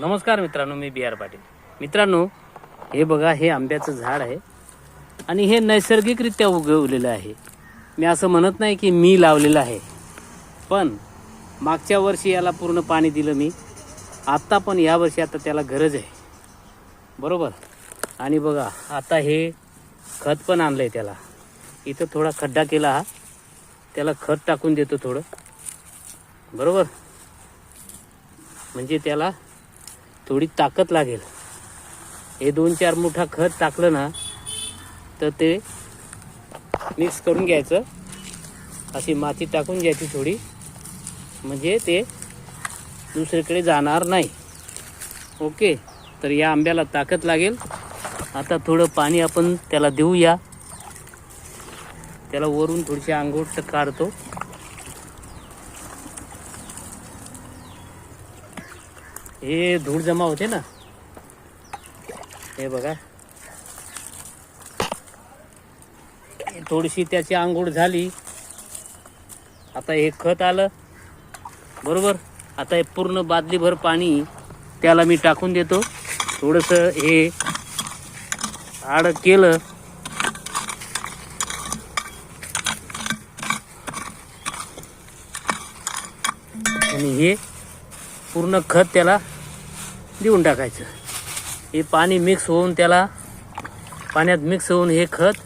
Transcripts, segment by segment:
नमस्कार मित्रांनो मी बी आर पाटील. मित्रांनो हे बघा हे आंब्याचं झाड आहे आणि हे नैसर्गिकरित्या उगवलेलं आहे. मी असं म्हणत नाही की मी लावलेलं आहे पण मागच्या वर्षी याला पूर्ण पाणी दिलं मी. आत्ता पण यावर्षी आता त्याला गरज आहे. बरोबर? आणि बघा आता हे खत पण आणलं आहे त्याला. इथं थोडा खड्डा केला हा. त्याला खत टाकून देतो थोडं. बरोबर? म्हणजे त्याला थोडी ताकद लागेल. हे दोन चार मुठा खत टाकलं ना तर ते मिक्स करून घ्यायचं. अशी माती टाकून घ्यायची थोडी. म्हणजे ते दुसरीकडे जाणार नाही. ओके? तर या आंब्याला ताकद लागेल. आता थोडं पाणी आपण त्याला देऊया. त्याला वरून थोडीशी आंघोळ काढतो. हे धूळ जमा होते ना. हे बघा. थोडीशी त्याची आंघोळ झाली. आता हे खत आलं. बरोबर? आता हे पूर्ण बादलीभर पाणी त्याला मी टाकून देतो. थोडंसं हे आड केलं. आणि हे पूर्ण खत त्याला देऊन टाकायचं. हे पाणी मिक्स होऊन त्याला पाण्यात मिक्स होऊन हे खत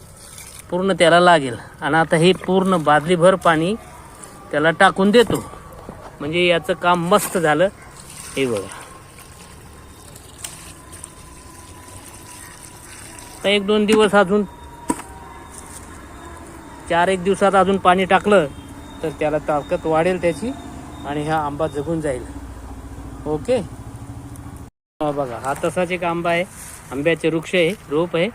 पूर्ण त्याला लागेल. आणि आता हे पूर्ण बादलीभर पाणी त्याला टाकून देतो. म्हणजे याचं काम मस्त झालं. हे बघा. आता एक दोन दिवस अजून चार एक दिवसात अजून पाणी टाकलं तर त्याला ताकद वाढेल त्याची आणि हा आंबा जगून जाईल. ओके. बघा हा तसाच एक आंबा आहे. आंब्याचे वृक्ष आहे रोप आहे.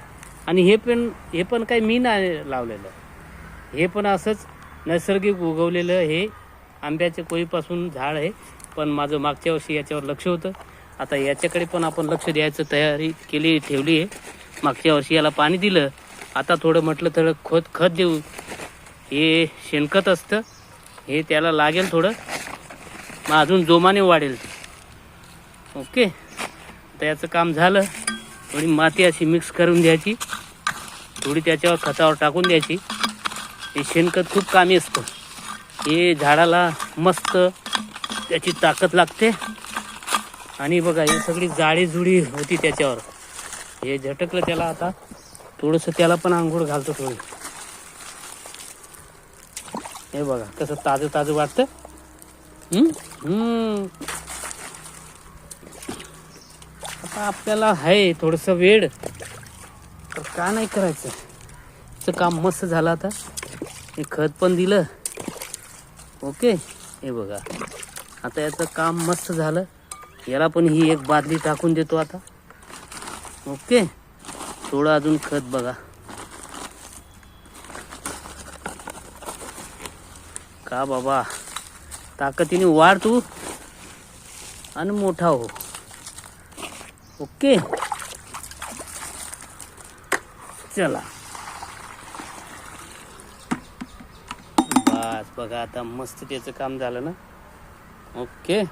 आणि हे पण हे पण काही मी नाही लावलेलं. हे पण असंच नैसर्गिक उगवलेलं हे आंब्याचे कोळीपासून झाड आहे. पण माझं मागच्या वर्षी याच्यावर लक्ष होतं. आता याच्याकडे पण आपण लक्ष द्यायचं तयारी केली ठेवली आहे. मागच्या वर्षी याला पाणी दिलं. आता थोडं म्हटलं थोडं खत खत देऊ. हे शेणखत असतं. हे त्याला लागेल थोडं. मग अजून जोमाने वाढेल. ते ओके. तर याचं काम झालं. थोडी माती अशी मिक्स करून द्यायची. थोडी त्याच्यावर खतावर टाकून द्यायची. हे शेणखत खूप कामी असतं. हे झाडाला मस्त त्याची ताकद लागते. आणि बघा ही सगळी जाळी जुडी होती त्याच्यावर. हे झटकलं त्याला आता. थोडंसं त्याला पण आंघोळ घालतो थोडी. हे बघा कसं ताजं ताजं वाटतं आपल्याला आहे थोडंसं वेळ. तर का नाही करायचं? तिचं काम मस्त झालं आता. हे खत पण दिलं. ओके? हे बघा. आता याचं काम मस्त झालं. याला पण ही एक बादली टाकून देतो आता. ओके? थोडं अजून खत बघा. का बाबा? ताकदीने वाढ तू. आणि मोठा हो. ओके. चला. बस बघा आता मस्त त्याचं काम झालं ना. ओके.